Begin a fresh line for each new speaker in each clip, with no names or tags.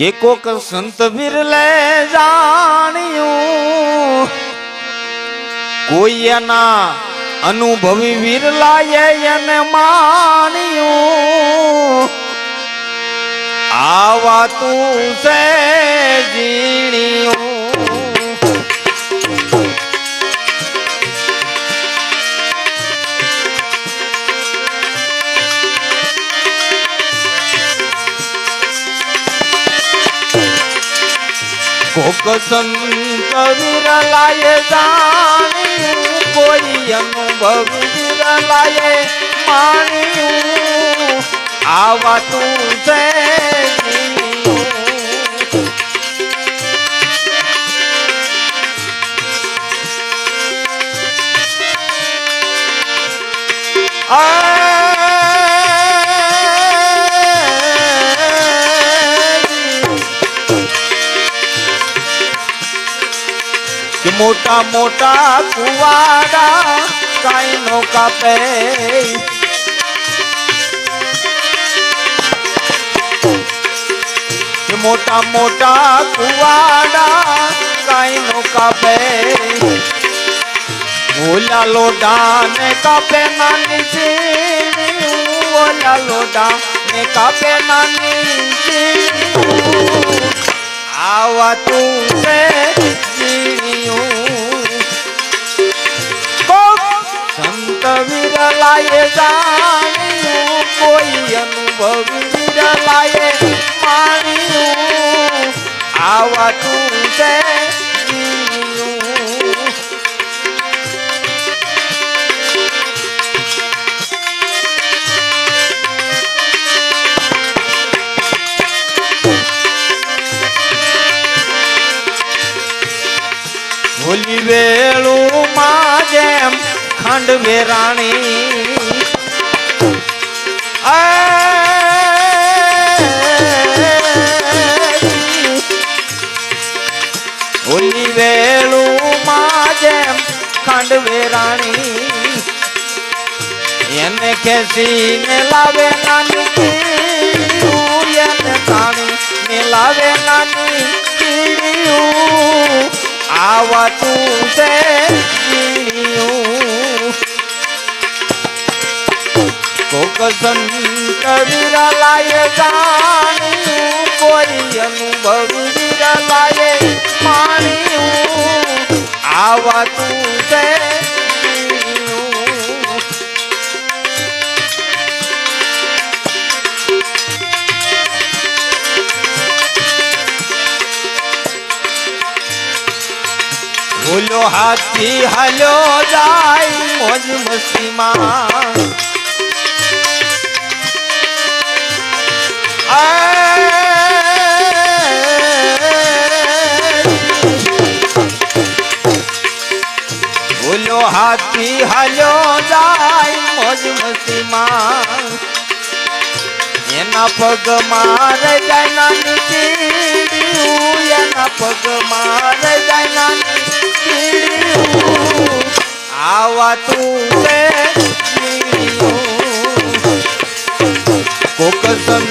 કે કોક સંત વિરલે જાણ્યું કોઈ એના અનુભવી વિરલાએ એને માણ્યું. આવા તું છે જીણ્યું કોક સંત વિરલાએ જાણ્યું કોઈ અનુભવ વિરલાએ માણ્યું આવા તું છે જીણ્યું. મોટા મોટા કુવાડા કાઈ નો કાપે મોટા મોટા કુવાડા કાઈ નો કાપે. ઓલા લોડા ને કાપે નાની ચીણી, ઓલા લોડા ને કાપે નાની આવા તું વિરલાએ જાણ્યું કોઈ અનુભવ વિરલાએ માણ્યું. આવા તું છે ભૂલી વેળું માં ખંડ મેરાણી ઓલી વેળું માં જેમ ખંડ વેરાણી એને ખેંચીને લાવે નાની એને તાણી લાવે નાની આવા તું છે સંત વિરલાએ જાણ્યું કોઈ અનુભવ વિરલાએ માણ્યું આવા તું છે ભૂલો હાથી હાલ્યો જાય મોજ મસ્તીમાં. એના પગ માર જાય નાની એના પગ માર જાય નાની આવા તું કોક સંત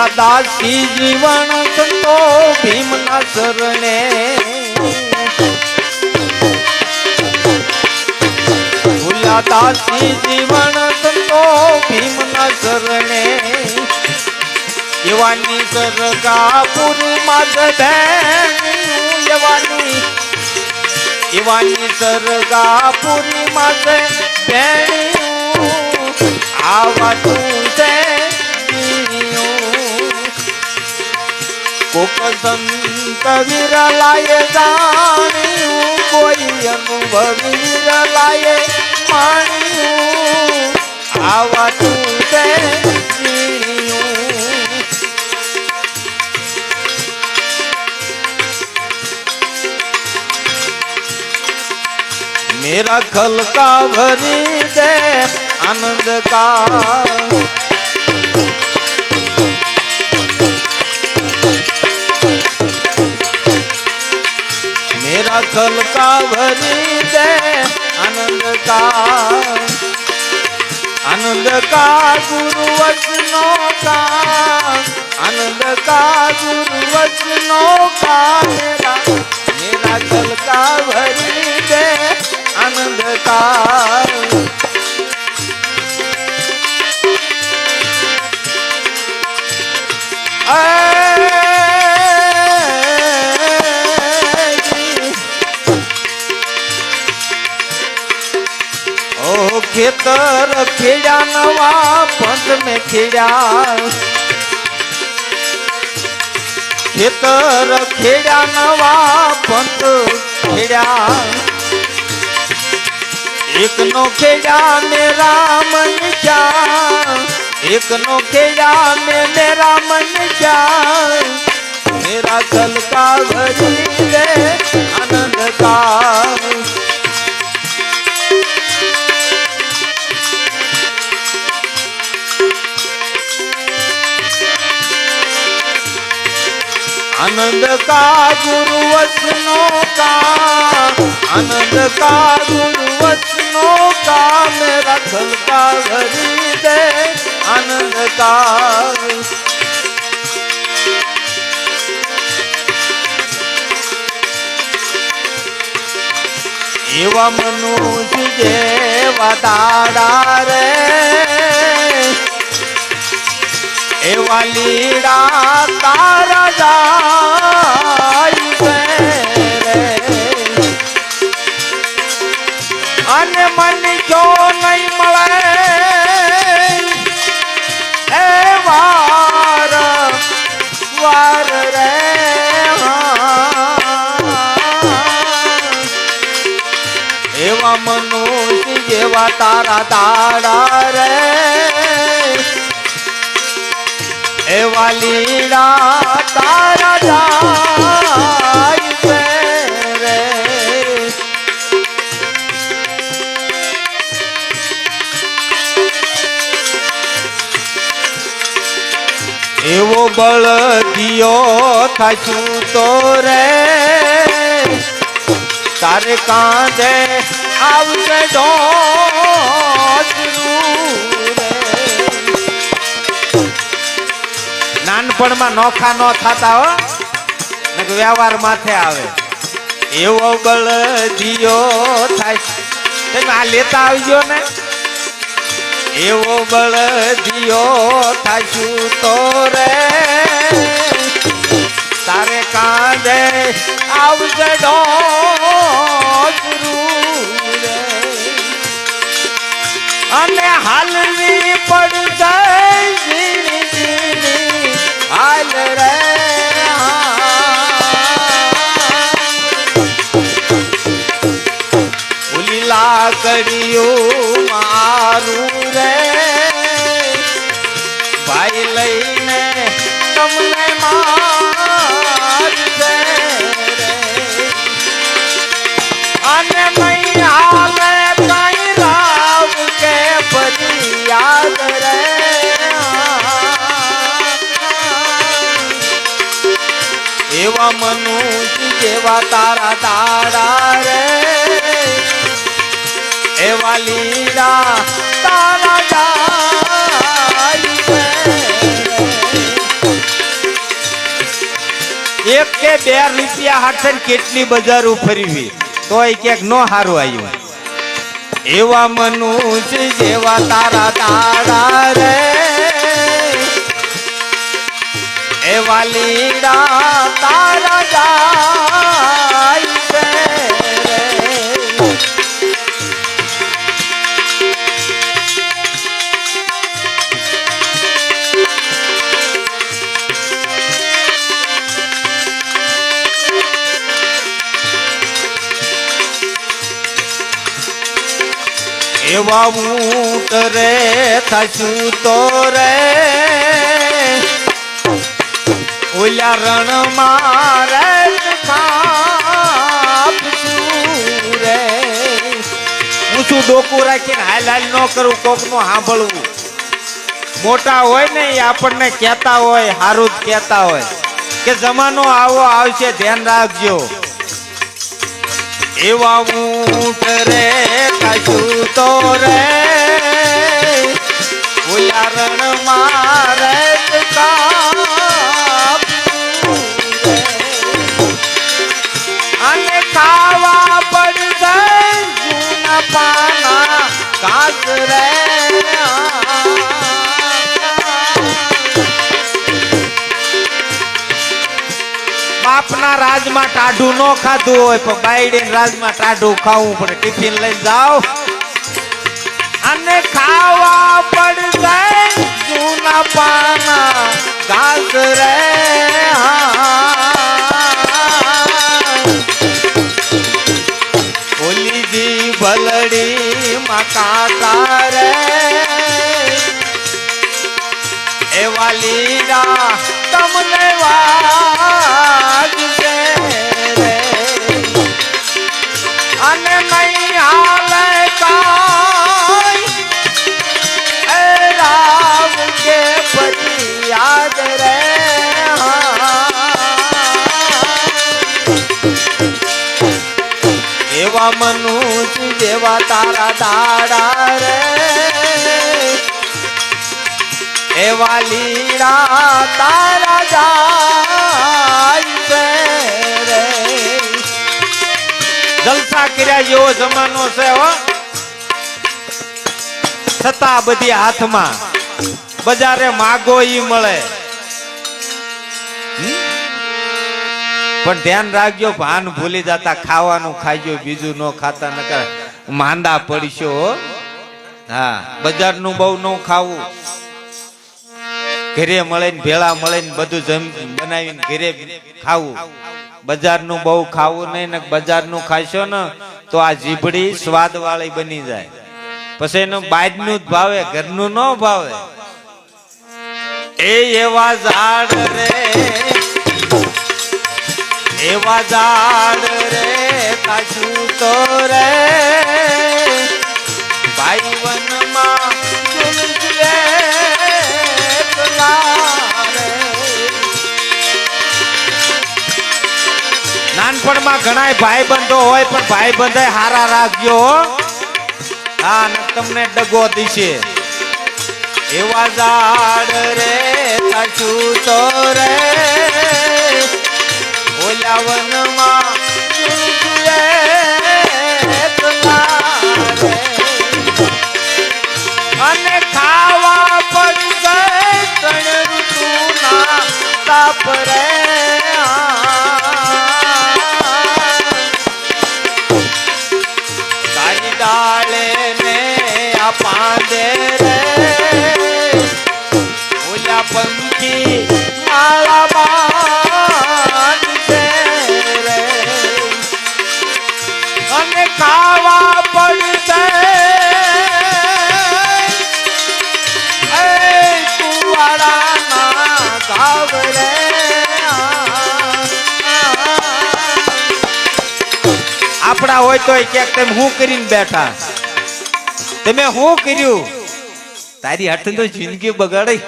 ભૂલા દાસી જીવન સંતો ભીમના શરણે. ભૂલા દાસી જીવન સંતો ભીમના શરણે. યુવાની સરગાપુરી માગ બેન એવાની એવાની સરગાપુરી માગ બેન. આવા તું છે જીણ્યું. કોક સંત વિરલાએ જાણ્યું કોઈ અનુભવી વિરલાએ માણ્યું આવા તું તે જીણ્યું. मेरा खल का भरी दे आनंद का ખલ કા ભરી દે આનંદ કા આનંદ કા ગુરુ વચનો કા આનંદ કા ગુરુ पंथ में खेड़ा ખેતર ખેડા નવા પંત ખેડા એક નો ખેડા મેરા મન જા એક નો ખેડા મે મેરા મન જા મેરા કલ કા આનંદ કા ગુરુ વચનો કા આનંદ કા ગુરુ વચનો કા મેરા ખલ કા ભરી દે આનંદ કા એવા મનુષ્ય જેવા દાડા રે એવા લીડા તારા જાય અને મન જો નહીં મળે, એ વાર વાર રે એવા મનુષ્ય જેવા તારા તારા રે. એવા લીલા તારા જાય રે એવો બળ દિયો થાશું તો રે તારે કાંદે આવશે ડોસરું નાનપણમાં નોખા ન થતા હો. વ્યવહાર માથે આવે. એવો બળ દિયો થાય. આ લેતા આવજો ને. એવો બળ દિયો થાશું તો રે? તારે કાંદે આવજે ડોસરું અને હાલની પડશે કર્યું મારું રે ભાઈ લઈને મનુષ્ય જેવા તારા દાડા રે. એવા લીલા તારા એક કે બે રૂપિયા હાથે કેટલી બજારો ફરવી તોય ક્યાંક નો હારું આવ્યું એવા મનુષ્ય જેવા તારા તારા રે. એવા લીડા તારા જાય એવા ઊંટ રે થશું તો રે. ઓલા રણ મારે રે. હું શું ડોકું રાખીને હાલ હાલ ન કરું કોકનું સાંભળવું? મોટા હોય ને આપણને કહેતા હોય સારું જ કહેતા હોય. કે જમાનો આવો આવશે, ધ્યાન રાખજો. એવા ઊંટ રે કશું તો રે. ઓલા રણ મારે અને બાપના રાજમાં ટાઢું ન ખાધું હોય, પણ બાઈડી રાજમાં ટાઢું ખાવું પડે. ટિફિન લઈને જાઓ. અને ખાવા પડશે જૂના પાના. ઘાસ રે ઓલી માં રે. એવા લીલા તમને વાગશે દાડા રે. એવા લીલા તારા જાય રે. જલસા કર્યા જેવો જમાનો છે હો. છતાં બધી હાથમાં બજારે માગો ઈ મળે. પણ ધ્યાન રાખજો, ભાન ભૂલી જતા ખાવાનું ખાઈજો બીજું ન ખાતા, નકર માંદા પડશો, હા. હા, બજારનું બહુ ન ખાવું. ઘરે મળે ને ભેળા મળે ને બધું જમ, બનાવીને ઘરે ખાવું. બજારનું બહુ ખાવું નહીં ને બજારનું ખાશો ને, તો આ જીભડી સ્વાદ વાળી બની જાય. પછી એનું બાજનું જ ભાવે, ઘરનું ન ભાવે. એ એવા ઝાડ રે, એવા ઝાડ રે, કાચું તો રે. ભાઈ વનમાં ઝૂલઝૂલે નાનપણમાં ઘણા ભાઈ બંધો હોય, પણ ભાઈ બંધે હારા રાખજો હા. તમને ડગો દીશે. એવા ઝાડ રે સાચું તો રે. ઓલા પાંદે રે. ઓલા અને ખાવા પડશે આપણા હોય તો ક્યાંક તેમ હું કરીને બેઠા. તમે શું કર્યું? તારી હાથે તો જિંદગી બગાડી?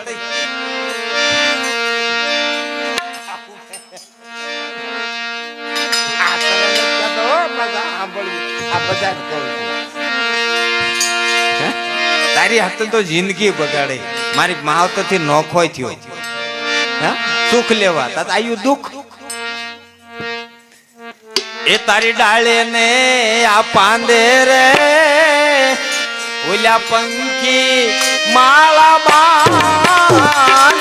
તારી હાથે તો જિંદગી બગાડે મારી માવતરથી નોખોય થયો. સુખ લેવા. તા આયુ દુઃખ. એ તારી ડાળે ને આ પાંદે રે ઓલા પંખી માળા બાંધે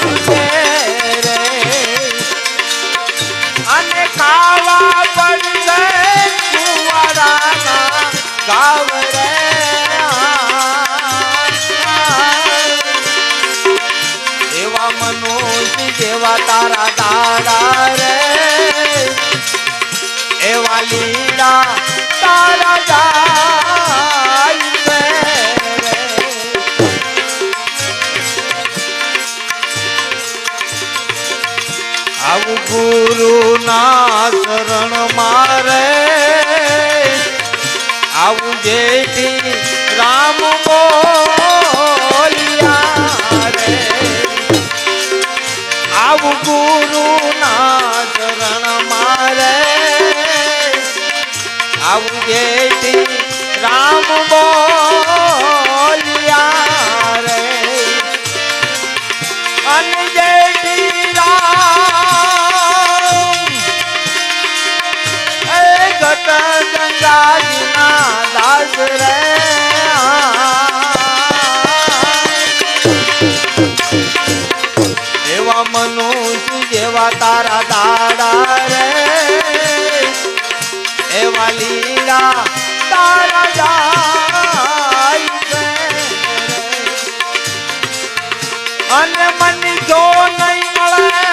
અને મન જો નહીં મળે.